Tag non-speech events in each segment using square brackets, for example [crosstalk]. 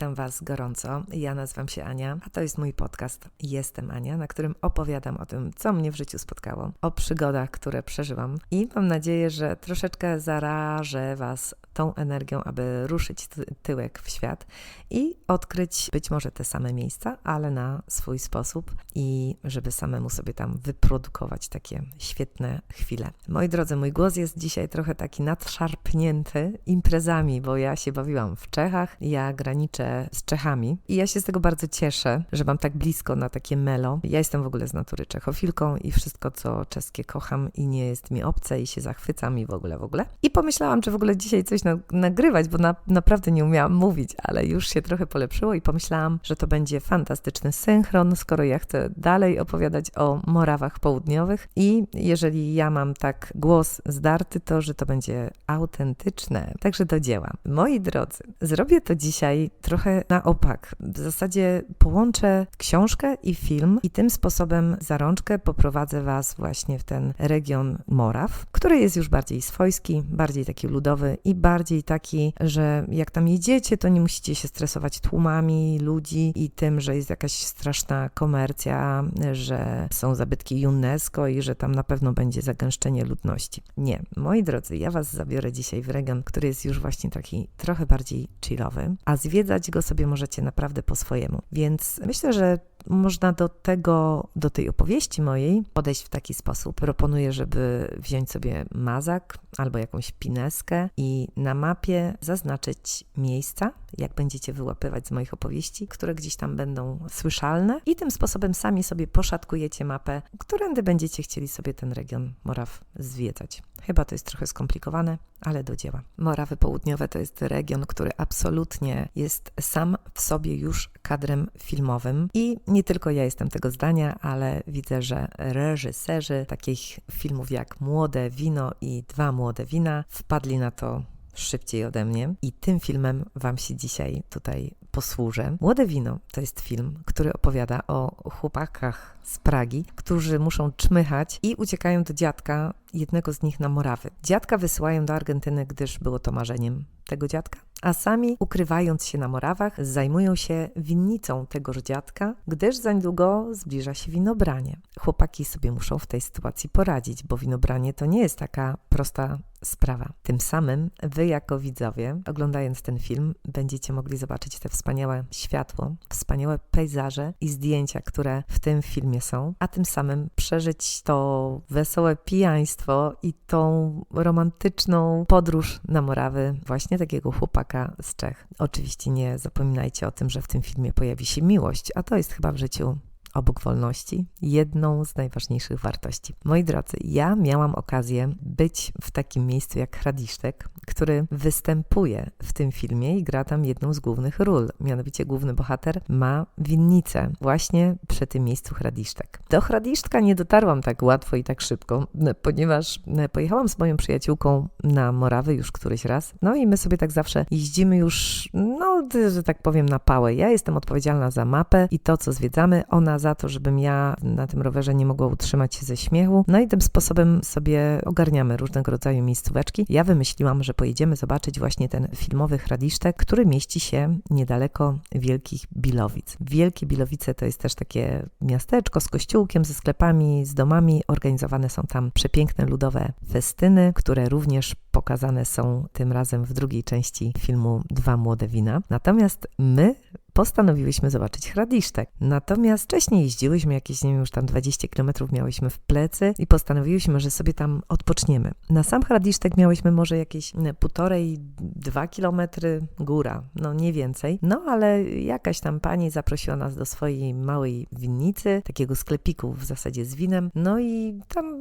Witam Was gorąco. Ja nazywam się Ania, a to jest mój podcast Jestem Ania, na którym opowiadam o tym, co mnie w życiu spotkało, o przygodach, które przeżywam i mam nadzieję, że troszeczkę zarażę Was tą energią, aby ruszyć ty tyłek w świat i odkryć być może te same miejsca, ale na swój sposób i żeby samemu sobie tam wyprodukować takie świetne chwile. Moi drodzy, mój głos jest dzisiaj trochę taki nadszarpnięty imprezami, bo ja się bawiłam w Czechach, ja graniczę z Czechami i ja się z tego bardzo cieszę, że mam tak blisko na takie melo. Ja jestem w ogóle z natury czechofilką i wszystko, co czeskie kocham i nie jest mi obce i się zachwycam i w ogóle, w ogóle. I pomyślałam, czy w ogóle dzisiaj coś na, nagrywać, bo na, naprawdę nie umiałam mówić, ale już się trochę polepszyło i pomyślałam, że to będzie fantastyczny synchron, skoro ja chcę dalej opowiadać o Morawach Południowych i jeżeli ja mam tak głos zdarty, to że to będzie autentyczne. Także do dzieła. Moi drodzy, zrobię to dzisiaj trochę na opak. W zasadzie połączę książkę i film i tym sposobem za rączkę poprowadzę Was właśnie w ten region Moraw, który jest już bardziej swojski, bardziej taki ludowy i bardziej taki, że jak tam jedziecie, to nie musicie się stresować tłumami ludzi i tym, że jest jakaś straszna komercja, że są zabytki UNESCO i że tam na pewno będzie zagęszczenie ludności. Nie, moi drodzy, ja Was zabiorę dzisiaj w region, który jest już właśnie taki trochę bardziej chillowy, a zwiedzać go sobie możecie naprawdę po swojemu. Więc myślę, że można do tego, do tej opowieści mojej podejść w taki sposób. Proponuję, żeby wziąć sobie mazak albo jakąś pineskę i na mapie zaznaczyć miejsca, jak będziecie wyłapywać z moich opowieści, które gdzieś tam będą słyszalne i tym sposobem sami sobie poszatkujecie mapę, którędy będziecie chcieli sobie ten region Moraw zwiedzać. Chyba to jest trochę skomplikowane, ale do dzieła. Morawy Południowe to jest region, który absolutnie jest sam w sobie już kadrem filmowym i nie tylko ja jestem tego zdania, ale widzę, że reżyserzy takich filmów jak Młode Wino i Dwa Młode Wina wpadli na to szybciej ode mnie i tym filmem Wam się dzisiaj tutaj posłużę. Młode Wino to jest film, który opowiada o chłopakach z Pragi, którzy muszą czmychać i uciekają do dziadka, jednego z nich na Morawy. Dziadka wysyłają do Argentyny, gdyż było to marzeniem tego dziadka, a sami ukrywając się na Morawach zajmują się winnicą tegoż dziadka, gdyż za niedługo zbliża się winobranie. Chłopaki sobie muszą w tej sytuacji poradzić, bo winobranie to nie jest taka prosta sprawa. Tym samym wy jako widzowie, oglądając ten film, będziecie mogli zobaczyć te wspaniałe światło, wspaniałe pejzaże i zdjęcia, które w tym filmie są, a tym samym przeżyć to wesołe pijaństwo i tą romantyczną podróż na Morawy właśnie takiego chłopaka z Czech. Oczywiście nie zapominajcie o tym, że w tym filmie pojawi się miłość, a to jest chyba w życiu obok wolności jedną z najważniejszych wartości. Moi drodzy, ja miałam okazję być w takim miejscu jak Hradisztek, który występuje w tym filmie i gra tam jedną z głównych ról. Mianowicie główny bohater ma winnicę właśnie przy tym miejscu Hradisztek. Do Hradisztka nie dotarłam tak łatwo i tak szybko, ponieważ pojechałam z moją przyjaciółką na Morawy już któryś raz. No i my sobie tak zawsze jeździmy już, no, że tak powiem, na pałę. Ja jestem odpowiedzialna za mapę i to, co zwiedzamy, ona za to, żebym ja na tym rowerze nie mogła utrzymać się ze śmiechu. No i tym sposobem sobie ogarniamy różnego rodzaju miejscóweczki. Ja wymyśliłam, że pojedziemy zobaczyć właśnie ten filmowy Hradisztek, który mieści się niedaleko Wielkich Bilowic. Wielkie Bilowice to jest też takie miasteczko z kościółkiem, ze sklepami, z domami. Organizowane są tam przepiękne ludowe festyny, które również pokazane są tym razem w drugiej części filmu Dwa Młode Wina. Natomiast my postanowiłyśmy zobaczyć Hradisztek. Natomiast wcześniej jeździłyśmy, jakieś, nie wiem, już tam 20 km miałyśmy w plecy i postanowiłyśmy, że sobie tam odpoczniemy. Na sam Hradisztek miałyśmy może jakieś półtorej, dwa kilometry góra, no nie więcej. No ale jakaś tam pani zaprosiła nas do swojej małej winnicy, takiego sklepiku w zasadzie z winem, no i tam,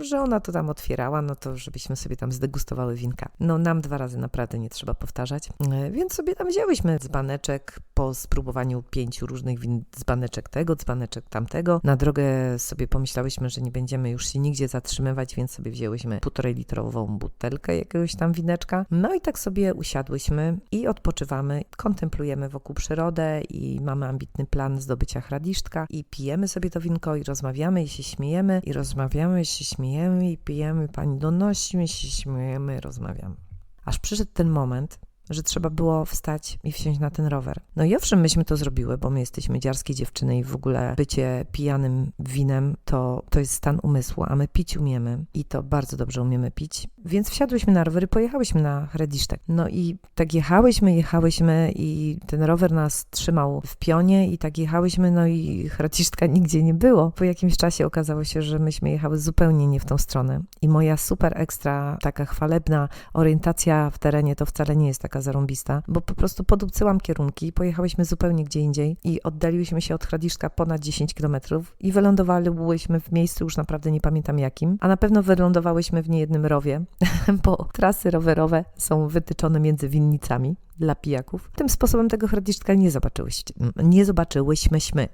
że ona to tam otwierała, no to żebyśmy sobie tam zdegustowały winka. No nam dwa razy naprawdę nie trzeba powtarzać, e, więc sobie tam wzięłyśmy dzbaneczek po spróbowaniu pięciu różnych win, dzbaneczek tego, dzbaneczek tamtego. Na drogę sobie pomyślałyśmy, że nie będziemy już się nigdzie zatrzymywać, więc sobie wzięłyśmy półtorej litrową butelkę jakiegoś tam wineczka. No i tak sobie usiadłyśmy i odpoczywamy, kontemplujemy wokół przyrodę i mamy ambitny plan zdobycia hradisztka i pijemy sobie to winko i rozmawiamy i się śmiejemy i rozmawiamy i się śmiejemy i pijemy, pani donosi, my się śmiejemy, rozmawiamy. Aż przyszedł ten moment, że trzeba było wstać i wsiąść na ten rower. No i owszem, myśmy to zrobiły, bo my jesteśmy dziarskie dziewczyny i w ogóle bycie pijanym winem to, to jest stan umysłu, a my pić umiemy i to bardzo dobrze umiemy pić. Więc wsiadłyśmy na rower i pojechałyśmy na Hredisztek. No i tak jechałyśmy, jechałyśmy i ten rower nas trzymał w pionie i tak jechałyśmy, no i Hredisztka nigdzie nie było. Po jakimś czasie okazało się, że myśmy jechały zupełnie nie w tą stronę. I moja super ekstra, taka chwalebna orientacja w terenie to wcale nie jest taka zarąbista, bo po prostu podupcyłam kierunki, pojechałyśmy zupełnie gdzie indziej i oddaliłyśmy się od Hradiszka ponad 10 kilometrów i wylądowałyśmy w miejscu, już naprawdę nie pamiętam jakim, a na pewno wylądowałyśmy w niejednym rowie, [laughs] bo trasy rowerowe są wytyczone między winnicami dla pijaków. Tym sposobem tego Hradiszka nie zobaczyłyście, nie zobaczyłyśmy.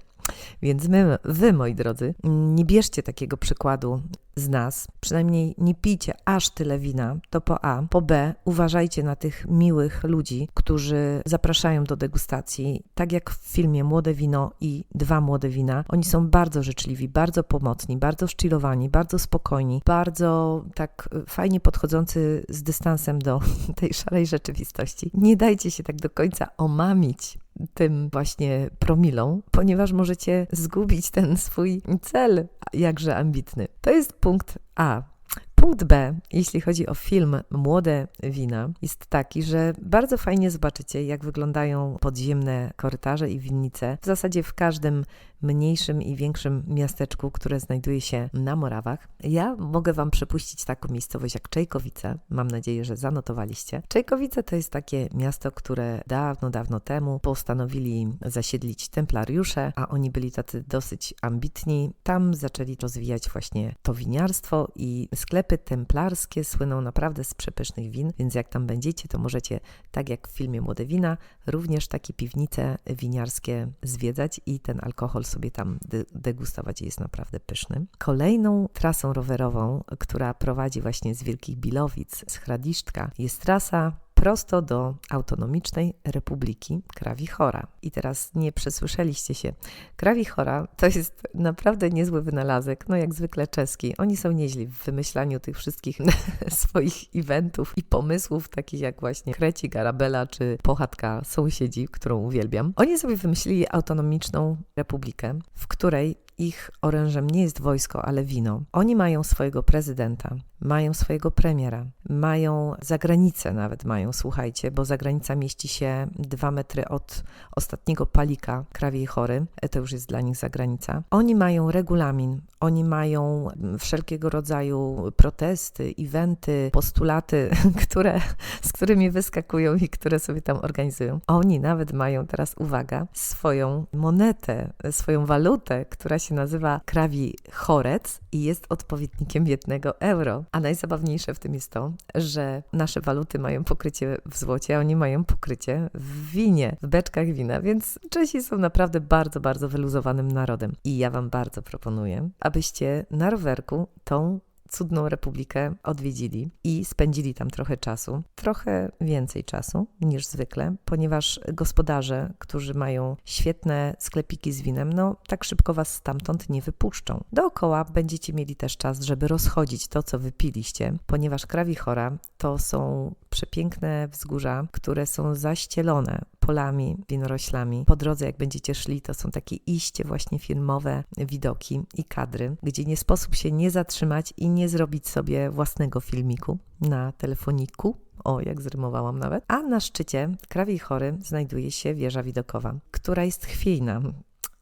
Więc my, wy, moi drodzy, nie bierzcie takiego przykładu z nas, przynajmniej nie pijcie aż tyle wina, to po A. Po B, uważajcie na tych miłych ludzi, którzy zapraszają do degustacji, tak jak w filmie Młode Wino i Dwa Młode Wina. Oni są bardzo życzliwi, bardzo pomocni, bardzo szczilowani, bardzo spokojni, bardzo tak fajnie podchodzący z dystansem do [laughs] tej szarej rzeczywistości. Nie dajcie się tak do końca omamić tym właśnie promilą, ponieważ możecie zgubić ten swój cel, jakże ambitny. To jest punkt A. Punkt B, jeśli chodzi o film Młode Wina, jest taki, że bardzo fajnie zobaczycie, jak wyglądają podziemne korytarze i winnice. W zasadzie w każdym mniejszym i większym miasteczku, które znajduje się na Morawach. Ja mogę Wam przepuścić taką miejscowość jak Czejkowice. Mam nadzieję, że zanotowaliście. Czejkowice to jest takie miasto, które dawno, dawno temu postanowili zasiedlić templariusze, a oni byli tacy dosyć ambitni. Tam zaczęli rozwijać właśnie to winiarstwo i sklepy templarskie słyną naprawdę z przepysznych win, więc jak tam będziecie, to możecie, tak jak w filmie Młode Wina, również takie piwnice winiarskie zwiedzać i ten alkohol sobie tam degustować jest naprawdę pyszny. Kolejną trasą rowerową, która prowadzi właśnie z Wielkich Bilowic, z Hradisztka, jest trasa prosto do autonomicznej Republiki Krawichora. I teraz nie przesłyszeliście się. Krawichora to jest naprawdę niezły wynalazek, no jak zwykle czeski. Oni są nieźli w wymyślaniu tych wszystkich [laughs] swoich eventów i pomysłów, takich jak właśnie Kreci, Garabela czy Pochatka Sąsiedzi, którą uwielbiam. Oni sobie wymyślili autonomiczną republikę, w której ich orężem nie jest wojsko, ale wino. Oni mają swojego prezydenta, mają swojego premiera, mają zagranicę nawet mają, słuchajcie, bo zagranica mieści się dwa metry od ostatniego palika krawiej chory, e, to już jest dla nich zagranica. Oni mają regulamin, oni mają wszelkiego rodzaju protesty, eventy, postulaty, [laughs] które, z którymi wyskakują i które sobie tam organizują. Oni nawet mają teraz, uwaga, swoją monetę, swoją walutę, która się nazywa krawi chorec i jest odpowiednikiem jednego euro. A najzabawniejsze w tym jest to, że nasze waluty mają pokrycie w złocie, a oni mają pokrycie w winie, w beczkach wina, więc Czesi są naprawdę bardzo, bardzo wyluzowanym narodem. I ja Wam bardzo proponuję, abyście na rowerku tą cudną republikę odwiedzili i spędzili tam trochę czasu, trochę więcej czasu niż zwykle, ponieważ gospodarze, którzy mają świetne sklepiki z winem, no tak szybko was stamtąd nie wypuszczą. Dookoła będziecie mieli też czas, żeby rozchodzić to, co wypiliście, ponieważ Krawichora to są przepiękne wzgórza, które są zaścielone polami, winoroślami. Po drodze, jak będziecie szli, to są takie iście właśnie filmowe widoki i kadry, gdzie nie sposób się nie zatrzymać i nie zrobić sobie własnego filmiku na telefoniku. O, jak zrymowałam nawet. A na szczycie Krawiej Chory znajduje się wieża widokowa, która jest chwiejna.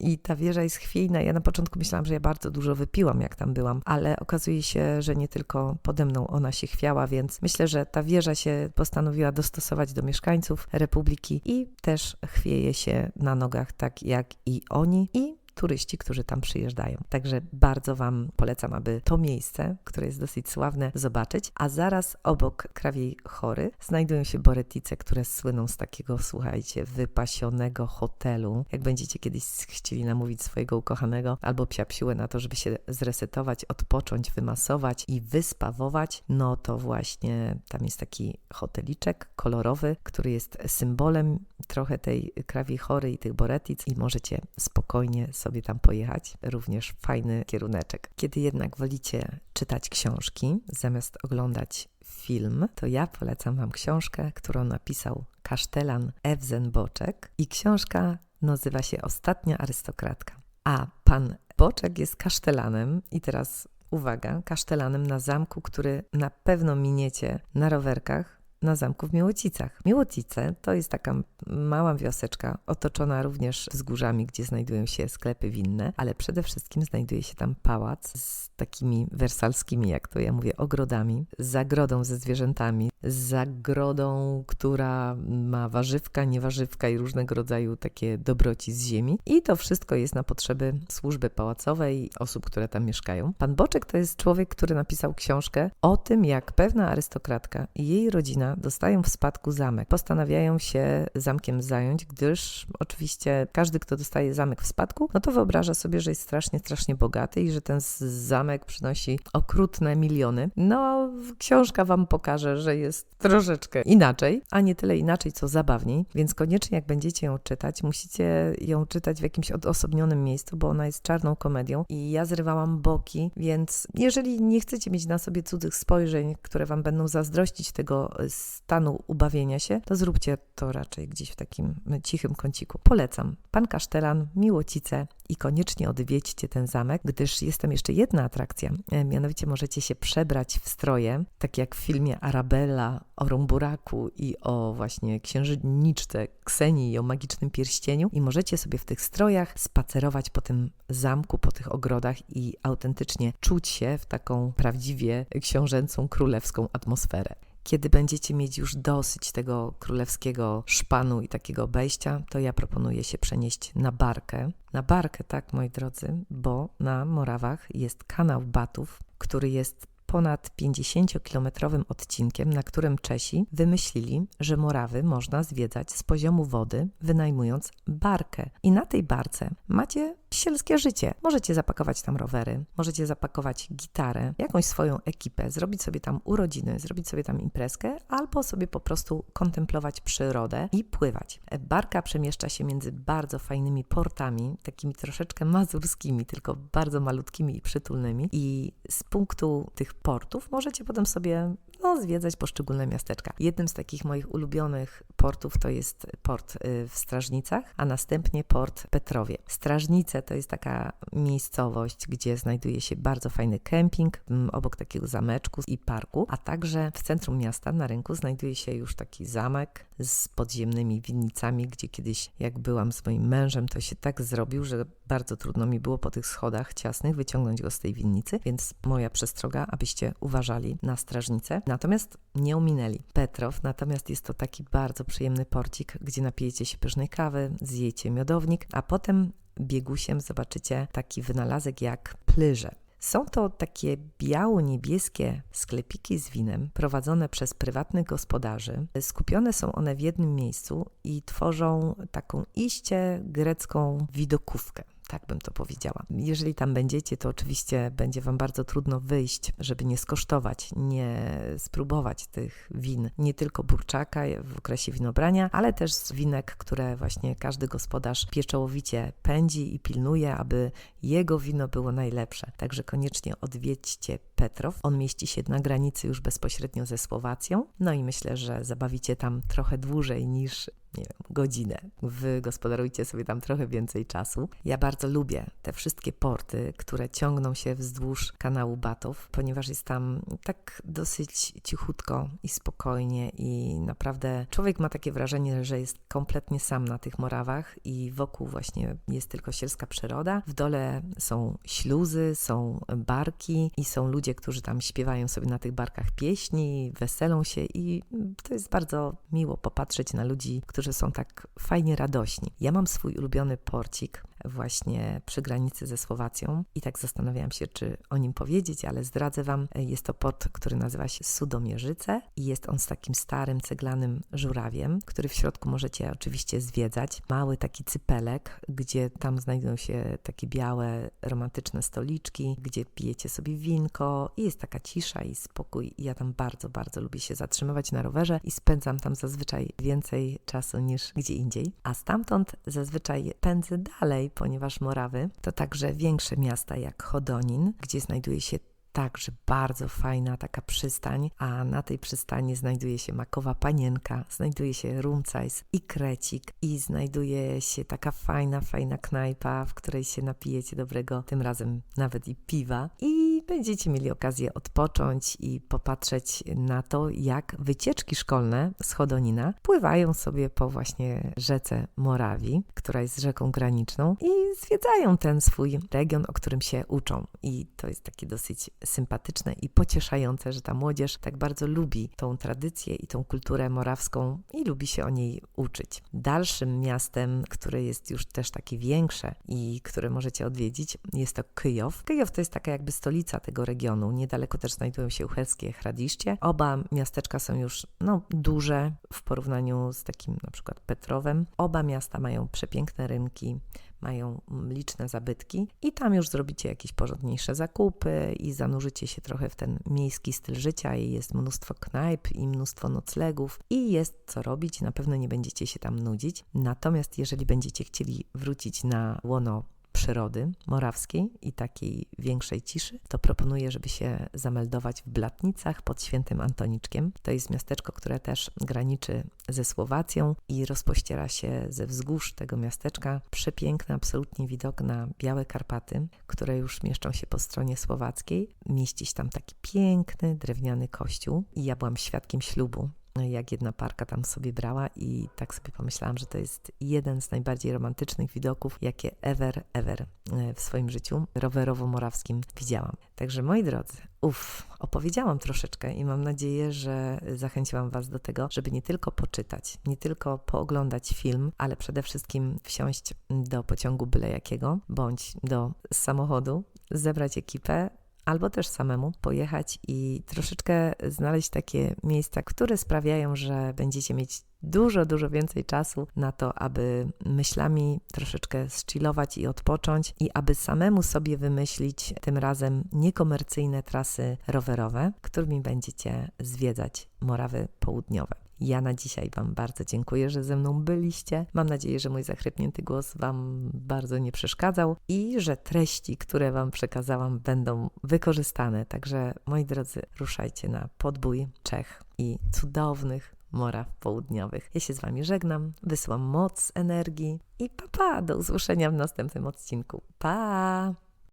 I ta wieża jest chwiejna. Ja na początku myślałam, że ja bardzo dużo wypiłam, jak tam byłam, ale okazuje się, że nie tylko pode mną ona się chwiała, więc myślę, że ta wieża się postanowiła dostosować do mieszkańców Republiki i też chwieje się na nogach tak jak i oni. I turyści, którzy tam przyjeżdżają. Także bardzo Wam polecam, aby to miejsce, które jest dosyć sławne, zobaczyć. A zaraz obok Krawiej Chory znajdują się Boretice, które słyną z takiego, słuchajcie, wypasionego hotelu. Jak będziecie kiedyś chcieli namówić swojego ukochanego albo psiapsiłę na to, żeby się zresetować, odpocząć, wymasować i wyspawować, no to właśnie tam jest taki hoteliczek kolorowy, który jest symbolem trochę tej Krawiej Chory i tych Boretic i możecie spokojnie sobie tam pojechać. Również fajny kieruneczek. Kiedy jednak wolicie czytać książki zamiast oglądać film, to ja polecam Wam książkę, którą napisał kasztelan Ewzen Boczek i książka nazywa się Ostatnia arystokratka. A pan Boczek jest kasztelanem i teraz uwaga, kasztelanem na zamku, który na pewno miniecie na rowerkach na zamku w Miłocicach. Miłocice to jest taka mała wioseczka, otoczona również wzgórzami, gdzie znajdują się sklepy winne, ale przede wszystkim znajduje się tam pałac z takimi wersalskimi, jak to ja mówię, ogrodami, zagrodą ze zwierzętami, zagrodą, która ma warzywka, niewarzywka i różnego rodzaju takie dobroci z ziemi. I to wszystko jest na potrzeby służby pałacowej, osób, które tam mieszkają. Pan Boczek to jest człowiek, który napisał książkę o tym, jak pewna arystokratka i jej rodzina dostają w spadku zamek. Postanawiają się zamkiem zająć, gdyż oczywiście każdy, kto dostaje zamek w spadku, no to wyobraża sobie, że jest strasznie, strasznie bogaty i że ten zamek przynosi okrutne miliony. No, książka Wam pokaże, że jest troszeczkę inaczej, a nie tyle inaczej, co zabawniej, więc koniecznie jak będziecie ją czytać, musicie ją czytać w jakimś odosobnionym miejscu, bo ona jest czarną komedią i ja zrywałam boki, więc jeżeli nie chcecie mieć na sobie cudzych spojrzeń, które Wam będą zazdrościć tego stanu ubawienia się, to zróbcie to raczej gdzieś w takim cichym kąciku. Polecam. Pan Kasztelan, Miłocice i koniecznie odwiedźcie ten zamek, gdyż jest tam jeszcze jedna atrakcja. E, mianowicie możecie się przebrać w stroje, tak jak w filmie Arabella o Rumburaku i o właśnie księżniczce Ksenii i o magicznym pierścieniu i możecie sobie w tych strojach spacerować po tym zamku, po tych ogrodach i autentycznie czuć się w taką prawdziwie książęcą, królewską atmosferę. Kiedy będziecie mieć już dosyć tego królewskiego szpanu i takiego obejścia, to ja proponuję się przenieść na barkę. Na barkę, tak, moi drodzy, bo na Morawach jest kanał Batów, który jest ponad 50-kilometrowym odcinkiem, na którym Czesi wymyślili, że Morawy można zwiedzać z poziomu wody, wynajmując barkę. I na tej barce macie sielskie życie. Możecie zapakować tam rowery, możecie zapakować gitarę, jakąś swoją ekipę, zrobić sobie tam urodziny, zrobić sobie tam imprezkę, albo sobie po prostu kontemplować przyrodę i pływać. Barka przemieszcza się między bardzo fajnymi portami, takimi troszeczkę mazurskimi, tylko bardzo malutkimi i przytulnymi. I z punktu tych portów możecie potem sobie no, zwiedzać poszczególne miasteczka. Jednym z takich moich ulubionych portów to jest port y, w Strażnicach, a następnie port Petrowie. Strażnice to jest taka miejscowość, gdzie znajduje się bardzo fajny kemping mm, obok takiego zameczku i parku, a także w centrum miasta na rynku znajduje się już taki zamek z podziemnymi winnicami, gdzie kiedyś jak byłam z moim mężem, to się tak zrobił, że bardzo trudno mi było po tych schodach ciasnych wyciągnąć go z tej winnicy, więc moja przestroga, abyście uważali na strażnicę. Natomiast nie ominęli. Petrow natomiast jest to taki bardzo przyjemny porcik, gdzie napijecie się pysznej kawy, zjecie miodownik, a potem biegusiem zobaczycie taki wynalazek jak plyże. Są to takie biało-niebieskie sklepiki z winem prowadzone przez prywatnych gospodarzy. Skupione są one w jednym miejscu i tworzą taką iście grecką widokówkę. Tak bym to powiedziała. Jeżeli tam będziecie, to oczywiście będzie Wam bardzo trudno wyjść, żeby nie skosztować, nie spróbować tych win, nie tylko burczaka w okresie winobrania, ale też z winek, które właśnie każdy gospodarz pieczołowicie pędzi i pilnuje, aby jego wino było najlepsze. Także koniecznie odwiedźcie Petrow. On mieści się na granicy już bezpośrednio ze Słowacją. No i myślę, że zabawicie tam trochę dłużej niż nie wiem, godzinę. Wygospodarujcie sobie tam trochę więcej czasu. Ja bardzo lubię te wszystkie porty, które ciągną się wzdłuż kanału Batów, ponieważ jest tam tak dosyć cichutko i spokojnie i naprawdę człowiek ma takie wrażenie, że jest kompletnie sam na tych Morawach i wokół właśnie jest tylko sielska przyroda. W dole są śluzy, są barki i są ludzie, którzy tam śpiewają sobie na tych barkach pieśni, weselą się i to jest bardzo miło popatrzeć na ludzi, którzy są tak fajnie radośni. Ja mam swój ulubiony porcik, właśnie przy granicy ze Słowacją i tak zastanawiałam się, czy o nim powiedzieć, ale zdradzę Wam, jest to port, który nazywa się Sudomierzyce i jest on z takim starym ceglanym żurawiem, który w środku możecie oczywiście zwiedzać. Mały taki cypelek, gdzie tam znajdują się takie białe, romantyczne stoliczki, gdzie pijecie sobie winko i jest taka cisza i spokój. I ja tam bardzo, bardzo lubię się zatrzymywać na rowerze i spędzam tam zazwyczaj więcej czasu niż gdzie indziej. A stamtąd zazwyczaj pędzę dalej, ponieważ Morawy to także większe miasta jak Chodonin, gdzie znajduje się także bardzo fajna taka przystań, a na tej przystani znajduje się Makowa Panienka, znajduje się Rumcajs i Krecik i znajduje się taka fajna, fajna knajpa, w której się napijecie dobrego, tym razem nawet i piwa. I będziecie mieli okazję odpocząć i popatrzeć na to, jak wycieczki szkolne z Chodonina pływają sobie po właśnie rzece Morawi, która jest rzeką graniczną i zwiedzają ten swój region, o którym się uczą. I to jest takie dosyć sympatyczne i pocieszające, że ta młodzież tak bardzo lubi tą tradycję i tą kulturę morawską i lubi się o niej uczyć. Dalszym miastem, które jest już też takie większe i które możecie odwiedzić, jest to Kyjow. Kyjow to jest taka jakby stolica tego regionu. Niedaleko też znajdują się uchelskie Hradiszcie. Oba miasteczka są już no, duże w porównaniu z takim na przykład Petrowem. Oba miasta mają przepiękne rynki, mają liczne zabytki i tam już zrobicie jakieś porządniejsze zakupy i zanurzycie się trochę w ten miejski styl życia i jest mnóstwo knajp i mnóstwo noclegów i jest co robić, na pewno nie będziecie się tam nudzić. Natomiast jeżeli będziecie chcieli wrócić na łono przyrody morawskiej i takiej większej ciszy, to proponuję, żeby się zameldować w Blatnicach pod Świętym Antoniczkiem. To jest miasteczko, które też graniczy ze Słowacją i rozpościera się ze wzgórz tego miasteczka. Przepiękny absolutnie widok na Białe Karpaty, które już mieszczą się po stronie słowackiej. Mieści się tam taki piękny drewniany kościół i ja byłam świadkiem ślubu jak jedna parka tam sobie brała i tak sobie pomyślałam, że to jest jeden z najbardziej romantycznych widoków, jakie ever, ever e, w swoim życiu rowerowo-morawskim widziałam. Także moi drodzy, uff, opowiedziałam troszeczkę i mam nadzieję, że zachęciłam Was do tego, żeby nie tylko poczytać, nie tylko pooglądać film, ale przede wszystkim wsiąść do pociągu byle jakiego, bądź do samochodu, zebrać ekipę, albo też samemu pojechać i troszeczkę znaleźć takie miejsca, które sprawiają, że będziecie mieć dużo, dużo więcej czasu na to, aby myślami troszeczkę zchillować i odpocząć i aby samemu sobie wymyślić tym razem niekomercyjne trasy rowerowe, którymi będziecie zwiedzać Morawy Południowe. Ja na dzisiaj Wam bardzo dziękuję, że ze mną byliście. Mam nadzieję, że mój zachrypnięty głos Wam bardzo nie przeszkadzał i że treści, które Wam przekazałam, będą wykorzystane. Także, moi drodzy, ruszajcie na podbój Czech i cudownych Moraw Południowych. Ja się z Wami żegnam, wysyłam moc, energii i pa, pa do usłyszenia w następnym odcinku. Pa!